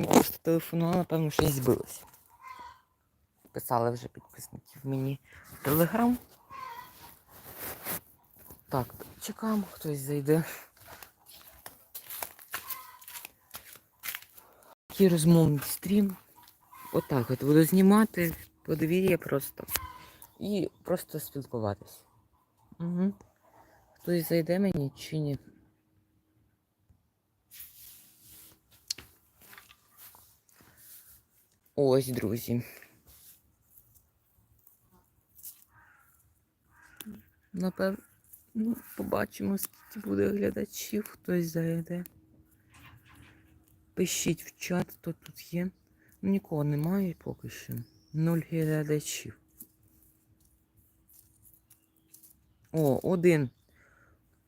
мені просто телефонували, напевно, щось збилося. Писали вже підписників мені в телеграм. Так, чекаємо, хтось зайде. Такий розмовний стрім. Отак от буду знімати подвір'я просто. І просто спілкуватись. Угу. Хтось зайде мені чи ні? Ось, друзі. Напевно, ну, побачимо, скільки буде глядачів, хтось зайде. Пишіть в чат, хто тут є. Ну, Нікого немає поки що. Нуль глядачів. О, один.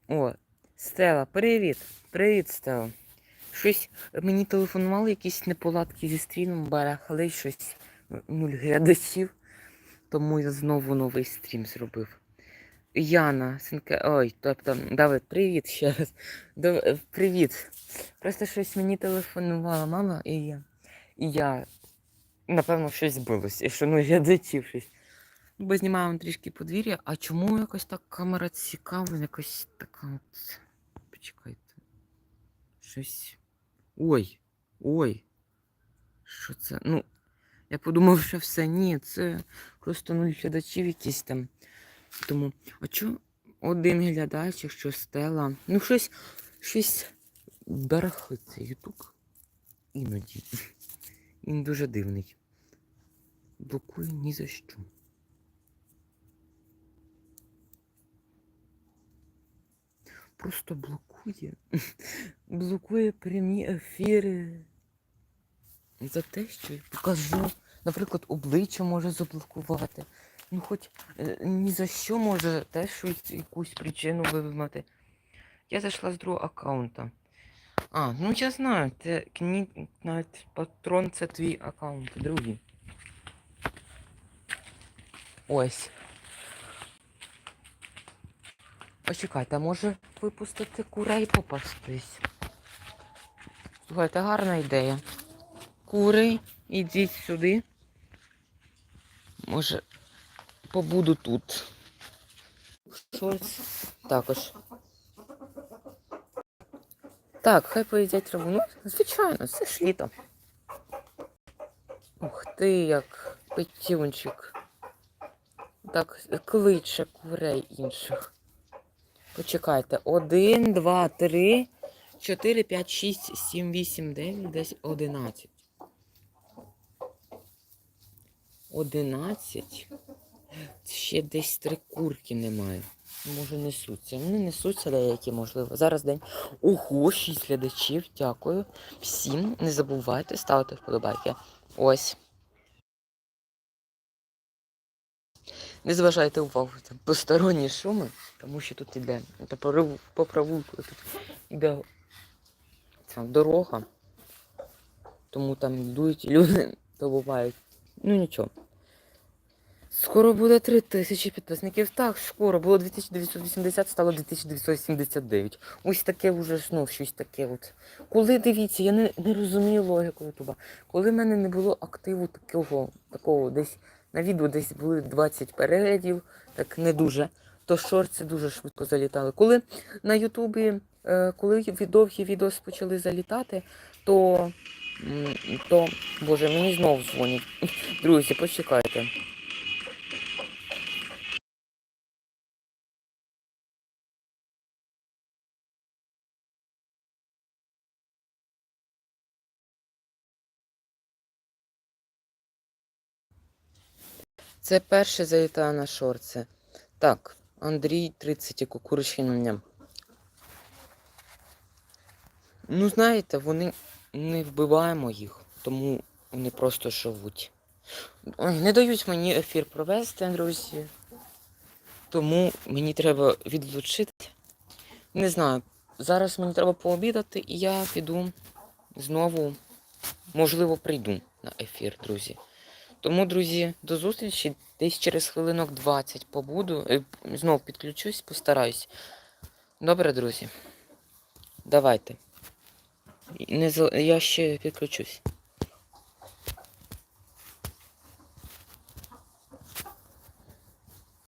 О, Стела, привіт. Привіт, Стела. Щось мені телефонували якісь неполадки зі стрімом, барахали щось нуль глядачів. Тому я знову новий стрім зробив. Яна, синке, ой, тобто, Давид, привіт ще раз. Дав- Привіт. Просто щось мені телефонувала мама, і я. І я, напевно, щось збилося, і що ну глядачів щось. Бо знімаємо трішки подвір'я, а чому якось так камера цікава, якось така от. Почекайте. Щось. Ой, ой. Що це? Ну, я подумав, що все. Ні, це просто нуль глядачів якісь там. Тому, а чо один глядач, якщо стела. Ну, щось, щось барахлиться Ютуб. Іноді. Він дуже дивний. Блокує ні за що. Просто блокує. Блокує прямі ефіри. За те, що я покажу. Наприклад, обличчя може заблокувати. Ну, хоч е, ні за що може теж щось, якусь причину вимати. Я зайшла з другого аккаунта. А, ну я знаю, це кні... навіть патрон це твій аккаунт, другий. Ось. А може випустити курей попастись? Слухайте, гарна ідея. Кури, ідіть сюди. Може, побуду тут. Щось також. Так, хай поїдять траву. Ну, звичайно, це ж літо. Ух ти, як петюнчик. Так, кличе курей інших. Почекайте. Один, два, три, чотири, п'ять, шість, сім, вісім, дев'ять, десять, одинадцять. Одинадцять. Ще десь три курки немає. Може несуться. Вони несуться деякі, можливо. Зараз день. Ого, шість глядачів. Дякую. Всім не забувайте ставити вподобайки. Ось. Не зважайте увагу там посторонні шуми, тому що тут іде по провулку тут іде ця дорога. Тому там йдуть люди, то бувають. Ну нічого. Скоро буде 3000 підписників. Так, скоро. Було 2980, стало 2979. Ось таке вже знов щось таке. от. Коли дивіться, я не, не розумію логіку Ютуба. Коли в мене не було активу такого, такого десь на відео десь були 20 переглядів, так не дуже, то шорти дуже швидко залітали. Коли на Ютубі, е, коли довгі відео почали залітати, то, то боже, мені знову дзвонять. Друзі, почекайте. Це перше залітає на шорти. Так, Андрій 30 кукуричням. Ну, знаєте, вони не вбиваємо їх, тому вони просто живуть. Ой, не дають мені ефір провести, друзі. Тому мені треба відлучити. Не знаю, зараз мені треба пообідати, і я піду знову, можливо, прийду на ефір, друзі. Тому, друзі, до зустрічі. Десь через хвилинок 20 побуду. Знову Знов підключусь, постараюсь. Добре, друзі. Давайте. Не, Я ще підключусь.